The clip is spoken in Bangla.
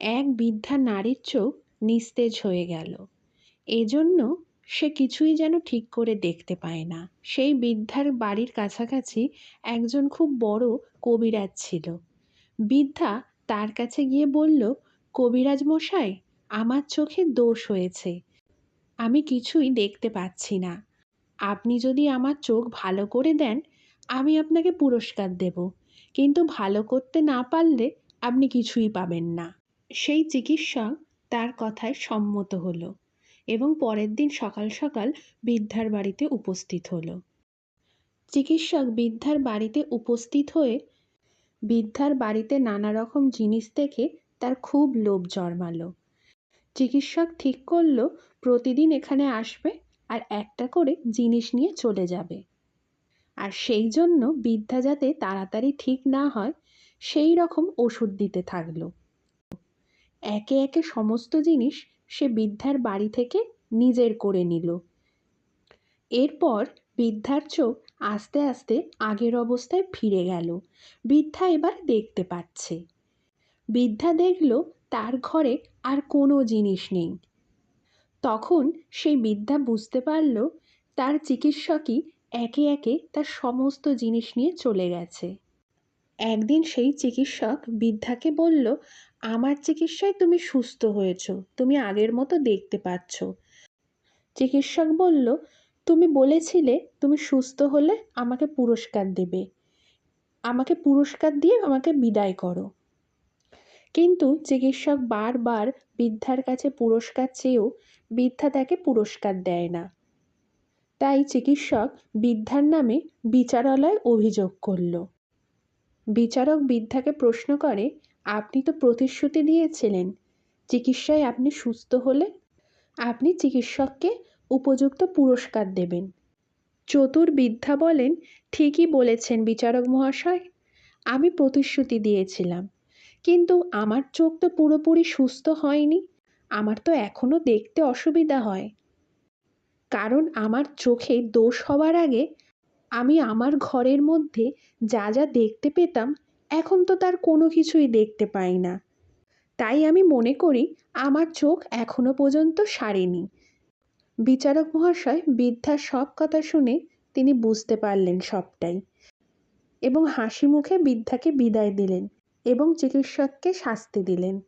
এক বৃদ্ধা নারীর চোখ নিস্তেজ হয়ে গেল। এজন্য সে কিছুই যেন ঠিক করে দেখতে পায় না। সেই বৃদ্ধার বাড়ির কাছাকাছি একজন খুব বড় কবিরাজ ছিল। বৃদ্ধা তার কাছে গিয়ে বলল, কবিরাজ মশাই, আমার চোখে দোষ হয়েছে। আমি কিছুই দেখতে পাচ্ছি না। আপনি যদি আমার চোখ ভালো করে দেন, আমি আপনাকে পুরস্কার দেব। কিন্তু ভালো করতে না পারলে আপনি কিছুই পাবেন না। সেই চিকিৎসক তার কথায় সম্মত হলো এবং পরের দিন সকাল সকাল বৃদ্ধার বাড়িতে উপস্থিত হলো। চিকিৎসক বৃদ্ধার বাড়িতে উপস্থিত হয়ে বৃদ্ধার বাড়িতে নানা রকম জিনিস দেখে তার খুব লোভ জন্মালো। চিকিৎসক ঠিক করল, প্রতিদিন এখানে আসবে আর একটা করে জিনিস নিয়ে চলে যাবে। আর সেই জন্য বৃদ্ধা যাতে তাড়াতাড়ি ঠিক না হয়, সেই রকম ওষুধ দিতে থাকল। একে একে সমস্ত জিনিস সে বৃদ্ধার বাড়ি থেকে নিজের করে নিল। এরপর বৃদ্ধার চোখ আস্তে আস্তে আগের অবস্থায় ফিরে গেল। বৃদ্ধা এবার দেখতে পাচ্ছে। বৃদ্ধা দেখল তার ঘরে আর কোনো জিনিস নেই। তখন সেই বৃদ্ধা বুঝতে পারল তার চিকিৎসকই একে একে তার সমস্ত জিনিস নিয়ে চলে গেছে। একদিন সেই চিকিৎসক বৃদ্ধাকে বলল, আমার চিকিৎসায় তুমি সুস্থ হয়েছ, তুমি আগের মতো দেখতে পাচ্ছ। চিকিৎসক বলল, তুমি বলেছিলে তুমি সুস্থ হলে আমাকে পুরস্কার দেবে, আমাকে পুরস্কার দিয়ে আমাকে বিদায় করো। কিন্তু চিকিৎসক বারবার বৃদ্ধার কাছে পুরস্কার চেয়েও বৃদ্ধা তাকে পুরস্কার দেয় না। তাই চিকিৎসক বৃদ্ধার নামে বিচারালয় অভিযোগ করল। বিচারক বৃদ্ধাকে প্রশ্ন করে, আপনি তো প্রতিশ্রুতি দিয়েছিলেন। চিকিৎসায় আপনি সুস্থ হলে আপনি চিকিৎসককে উপযুক্ত পুরস্কার দেবেন। চতুর বৃদ্ধা বলেন, ঠিকই বলেছেন বিচারক মহাশয়। আমি প্রতিশ্রুতি দিয়েছিলাম। কিন্তু আমার চোখ তো পুরোপুরি সুস্থ হয়নি। আমার তো এখনও দেখতে অসুবিধা হয়। কারণ আমার চোখে দোষ হওয়ার আগে আমি আমার ঘরের মধ্যে যা যা দেখতে পেতাম, এখন তো তার কোনো কিছুই দেখতে পাই না। তাই আমি মনে করি, আমার চোখ এখনও পর্যন্ত সারেনি। বিচারক মহাশয় বৃদ্ধার সব কথা শুনে তিনি বুঝতে পারলেন সবটাই এবং হাসি মুখে বৃদ্ধাকে বিদায় দিলেন এবং চিকিৎসককে শাস্তি দিলেন।